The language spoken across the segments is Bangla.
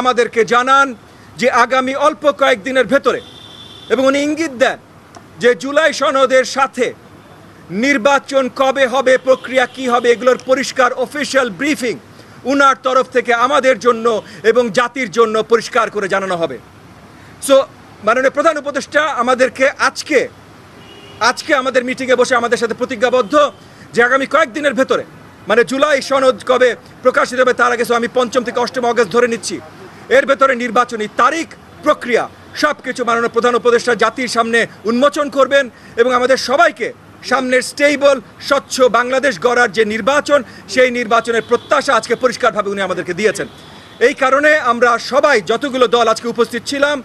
আমাদেরকে জানান যে আগামী অল্প কয়েকদিনের ভেতরে, এবং উনি ইঙ্গিত দেন যে জুলাই সনদের সাথে নির্বাচন কবে হবে, প্রক্রিয়া কি হবে, এগুলোর পরিষ্কার অফিসিয়াল ব্রিফিং উনার তরফ থেকে আমাদের জন্য এবং জাতির জন্য পরিষ্কার করে জানানো হবে। সো মাননীয় প্রধান উপদেষ্টা, আমাদেরকে আজকে আজকে আমাদের মিটিংয়ে বসে আমাদের সাথে প্রতিজ্ঞাবদ্ধ যে আগামী কয়েকদিনের ভেতরে মানে জুলাই সনদ কবে প্রকাশিত হবে তার আগে আমি পঞ্চম থেকে অষ্টম অগস্ট ধরে নিচ্ছি। এর ভেতরে নির্বাচনী তারিখ, প্রক্রিয়া সব কিছু মাননীয় প্রধান উপদেষ্টা জাতির সামনে উন্মোচন করবেন এবং আমাদের সবাইকে সামনের স্টেবল, স্বচ্ছ বাংলাদেশ গড়ার যে নির্বাচন, সেই নির্বাচনের প্রত্যাশা আজকে পরিষ্কারভাবে উনি আমাদেরকে দিয়েছেন। এই কারণে আমরা সবাই যতগুলো দল আজকে উপস্থিত ছিলাম,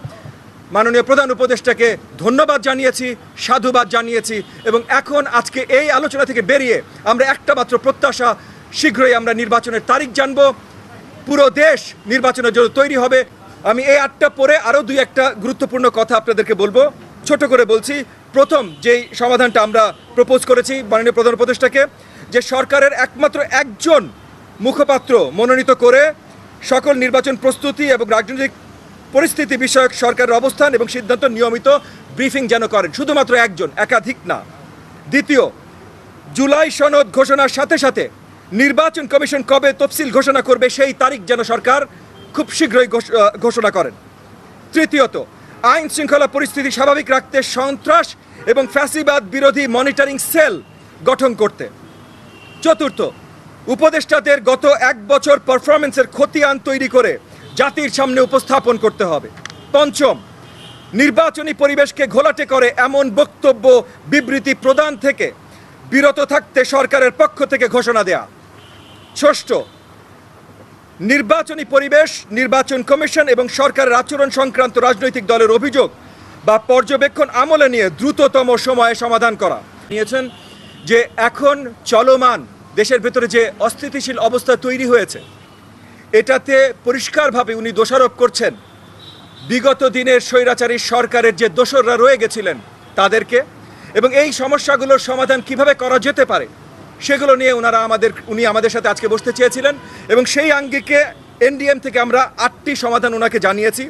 মাননীয় প্রধান উপদেষ্টাকে ধন্যবাদ জানিয়েছি, সাধুবাদ জানিয়েছি এবং এখন আজকে এই আলোচনা থেকে বেরিয়ে আমরা একটা মাত্র প্রত্যাশা, শীঘ্রই আমরা নির্বাচনের তারিখ জানব। পুরো দেশ নির্বাচনের জন্য তৈরি হবে। আমি এই আটটা পরে আরও দুই একটা গুরুত্বপূর্ণ কথা আপনাদেরকে বলব। ছোট করে বলছি, প্রথম যেই সমাধানটা আমরা প্রপোজ করেছি মাননীয় প্রধান উপদেষ্টাকে, যে সরকারের একমাত্র একজন মুখপাত্র মনোনীত করে সকল নির্বাচন প্রস্তুতি এবং রাজনৈতিক পরিস্থিতি বিষয়ক সরকারের অবস্থান এবং সিদ্ধান্ত নিয়মিত ব্রিফিং যেন করেন। শুধুমাত্র একজন, একাধিক না। দ্বিতীয়, জুলাই সনদ ঘোষণার সাথে সাথে নির্বাচন কমিশন কবে তফসিল ঘোষণা করবে সেই তারিখ যেন সরকার খুব শীঘ্রই ঘোষণা করেন। তৃতীয়ত, আইন শৃঙ্খলা পরিস্থিতি স্বাভাবিক রাখতে সন্ত্রাস এবং ফ্যাসিবাদ বিরোধী মনিটরিং সেল গঠন করতে। চতুর্থ, উপদেষ্টাদের গত এক বছর পারফরমেন্সের খতিয়ান তৈরি করে জাতির সামনে উপস্থাপন করতে হবে। পঞ্চম, নির্বাচনী পরিবেশকে ঘোলাটে করে এমন বক্তব্য বিবৃতি প্রদান থেকে বিরত থাকতে সরকারের পক্ষ থেকে ঘোষণা দেয়া। ষষ্ঠ, নির্বাচনী পরিবেশ, নির্বাচন কমিশন এবং সরকারের আচরণ সংক্রান্ত রাজনৈতিক দলের অভিযোগ বা পর্যবেক্ষণ আমলে নিয়ে দ্রুততম সময়ে সমাধান করা। নিয়েছেন যে এখন চলমান দেশের ভেতরে যে অস্থিতিশীল অবস্থা তৈরি হয়েছে, এটাতে পরিষ্কারভাবে উনি দোষারোপ করছেন। বিগত দিনের স্বৈরাচারী সরকারের যে দোসররা রয়ে গেছিলেন তাদেরকে এবং এই সমস্যাগুলোর সমাধান কীভাবে করা যেতে পারে সেগুলো নিয়ে ওনারা আমাদের, উনি আমাদের সাথে আজকে বসতে চেয়েছিলেন এবং সেই আঙ্গিকে এনডিএম থেকে আমরা আটটি সমাধান ওনাকে জানিয়েছি।